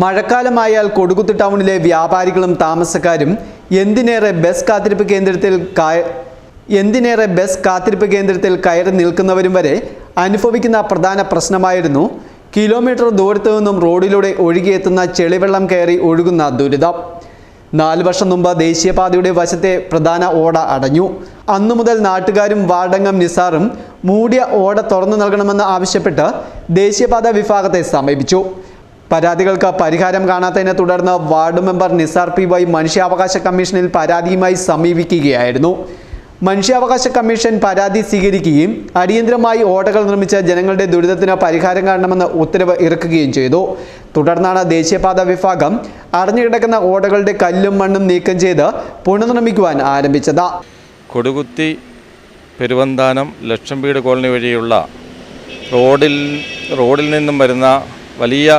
മഴക്കാലമായാൽ കൊടുകുത്ത് ടൗണിലെ വ്യാപാരികളും താമസക്കാരും എന്തിനേറെ ബസ് കാത്തിരിപ്പ് കേന്ദ്രത്തിൽ എന്തിനേറെ ബസ് കാത്തിരിപ്പ് കേന്ദ്രത്തിൽ കയറി നിൽക്കുന്നവരും വരെ അനുഭവിക്കുന്ന പ്രധാന പ്രശ്നമായിരുന്നു കിലോമീറ്റർ ദൂരത്തു നിന്നും റോഡിലൂടെ ഒഴുകിയെത്തുന്ന ചെളിവെള്ളം കയറി ഒഴുകുന്ന ദുരിതം. നാല് വർഷം മുമ്പ് ദേശീയപാതയുടെ വശത്തെ പ്രധാന ഓട അടഞ്ഞു. അന്നു മുതൽ നാട്ടുകാരും വാർഡംഗം നിസാറും മൂടിയ ഓട തുറന്നു നൽകണമെന്ന് ആവശ്യപ്പെട്ട് ദേശീയപാത വിഭാഗത്തെ സമീപിച്ചു. പരാതികൾക്ക് പരിഹാരം കാണാത്തതിനെ തുടർന്ന് ward member Nisar P Y മനുഷ്യാവകാശ കമ്മീഷനിൽ പരാതിയുമായി സമീപിക്കുകയായിരുന്നു. മനുഷ്യാവകാശ കമ്മീഷൻ പരാതി സ്വീകരിക്കുകയും അടിയന്തരമായി ഓടകൾ നിർമ്മിച്ച ജനങ്ങളുടെ ദുരിതത്തിന് പരിഹാരം കാണണമെന്ന് ഉത്തരവ് ഇറക്കുകയും ചെയ്തു. തുടർന്നാണ് ദേശീയപാത വിഭാഗം അടഞ്ഞുകിടക്കുന്ന ഓടകളുടെ കല്ലും മണ്ണും നീക്കം ചെയ്ത് പുനർനിർമ്മിക്കുവാൻ ആരംഭിച്ചത്. കൊടുകുത്തി പെരുവന്താനം ലക്ഷം വീട് കോളനി വഴിയുള്ള റോഡിൽ റോഡിൽ നിന്നും വരുന്ന വലിയ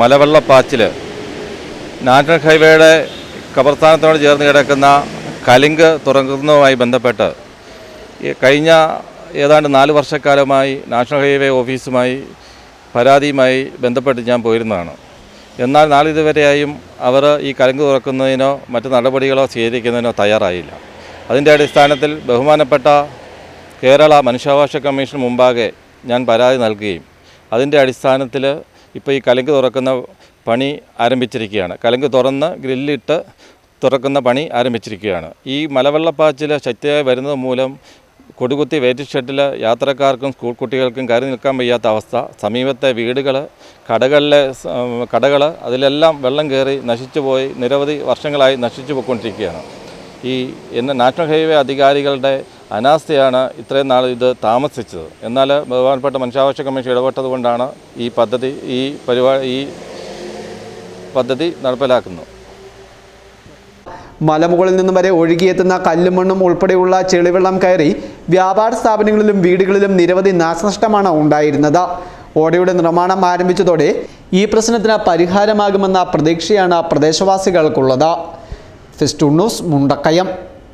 മലവെള്ളപ്പാച്ചിൽ നാഷണൽ ഹൈവേയുടെ കബർസ്ഥാനത്തോട് ചേർന്ന് കിടക്കുന്ന കലിങ്ക് തുറക്കുന്നതുമായി ബന്ധപ്പെട്ട് കഴിഞ്ഞ ഏതാണ്ട് നാല് വർഷക്കാലമായി നാഷണൽ ഹൈവേ ഓഫീസുമായി പരാതിയുമായി ബന്ധപ്പെട്ട് ഞാൻ പോയിരുന്നതാണ്. എന്നാൽ നാളിതുവരെയായും അവർ ഈ കലങ്ക് തുറക്കുന്നതിനോ മറ്റ് നടപടികളോ സ്വീകരിക്കുന്നതിനോ തയ്യാറായില്ല. അതിന്റെ അടിസ്ഥാനത്തിൽ ബഹുമാനപ്പെട്ട കേരള മനുഷ്യാവകാശ കമ്മീഷൻ മുമ്പാകെ ഞാൻ പരാതി നൽകുകയും അതിന്റെ അടിസ്ഥാനത്തിൽ ഇപ്പോൾ ഈ കലങ്ക് തുറക്കുന്ന പണി ആരംഭിച്ചിരിക്കുകയാണ്. കലങ്ക് തുറന്ന് ഗ്രില്ലിട്ട് തുറക്കുന്ന പണി ആരംഭിച്ചിരിക്കുകയാണ്. ഈ മലവെള്ളപ്പാച്ചിൽ ശക്തിയായി വരുന്നത് മൂലം കൊടുകുത്തി വെയിറ്റ് ഷെഡിൽ യാത്രക്കാർക്കും സ്കൂൾ കുട്ടികൾക്കും കയറി നിൽക്കാൻ വയ്യാത്ത അവസ്ഥ. സമീപത്തെ വീടുകൾ കടകളിലെ കടകൾ അതിലെല്ലാം വെള്ളം കയറി നശിച്ചു പോയി നിരവധി വർഷങ്ങളായി നശിച്ചു പോയിക്കൊണ്ടിരിക്കുകയാണ്. ഈ എന്ന നാഷണൽ ഹൈവേ അധികാരികളുടെ അനാസ്ഥയാണ് ഇത്രയും നാൾ ഇത് താമസിച്ചത്. എന്നാൽ ബഹുമാനപ്പെട്ട മനുഷ്യാവകാശ കമ്മീഷൻ ഇടപെട്ടതുകൊണ്ടാണ് ഈ പദ്ധതി ഈ പരിപാടി ഈ പദ്ധതി നടപ്പിലാക്കുന്നത്. മലമുകളിൽ നിന്നും വരെ ഒഴുകിയെത്തുന്ന കല്ലും മണ്ണും ഉൾപ്പെടെയുള്ള ചെളിവെള്ളം കയറി വ്യാപാര സ്ഥാപനങ്ങളിലും വീടുകളിലും നിരവധി നാശനഷ്ടമാണ് ഉണ്ടായിരുന്നത്. ഓടയുടെ നിർമ്മാണം ആരംഭിച്ചതോടെ ഈ പ്രശ്നത്തിന് പരിഹാരമാകുമെന്ന പ്രതീക്ഷയാണ് പ്രദേശവാസികൾക്കുള്ളത്. ഫിസ്റ്റു ന്യൂസ് മുണ്ടക്കയം.